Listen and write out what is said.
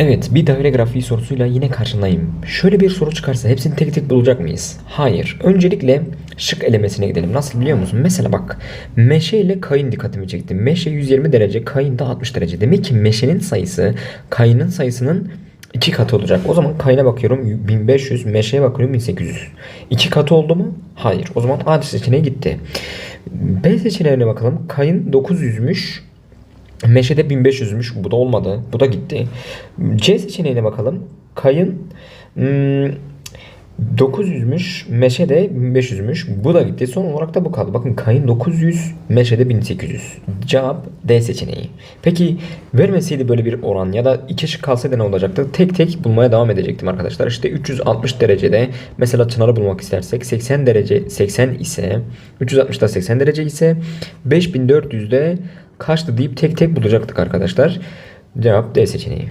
Evet, bir daire grafiği sorusuyla yine karşındayım. Şöyle bir soru çıkarsa hepsini tek tek bulacak mıyız? Hayır. Öncelikle şık elemesine gidelim. Nasıl biliyor musun? Mesela bak, meşe ile kayın dikkatimi çekti. Meşe 120 derece, kayın da 60 derece. Demek ki meşenin sayısı kayının sayısının iki katı olacak. O zaman kayına bakıyorum 1500, meşeye bakıyorum 1800. İki katı oldu mu? Hayır. O zaman A seçeneği gitti. B seçeneğine bakalım. Kayın 900'müş. Meşede 1500'müş. Bu da olmadı. Bu da gitti. C seçeneğine bakalım. Kayın hmm, 900'müş. Meşede 1500'müş. Bu da gitti. Son olarak da bu kaldı. Bakın kayın 900, meşede 1800. Cevap D seçeneği. Peki vermeseydi böyle bir oran ya da iki şık kalsaydı ne olacaktı? Tek tek bulmaya devam edecektim arkadaşlar. İşte 360 derecede mesela çınarı bulmak istersek 80 derece 80 ise 360'da 80 derece ise 5400'de kaçtı deyip tek tek bulacaktık arkadaşlar. Cevap D seçeneği.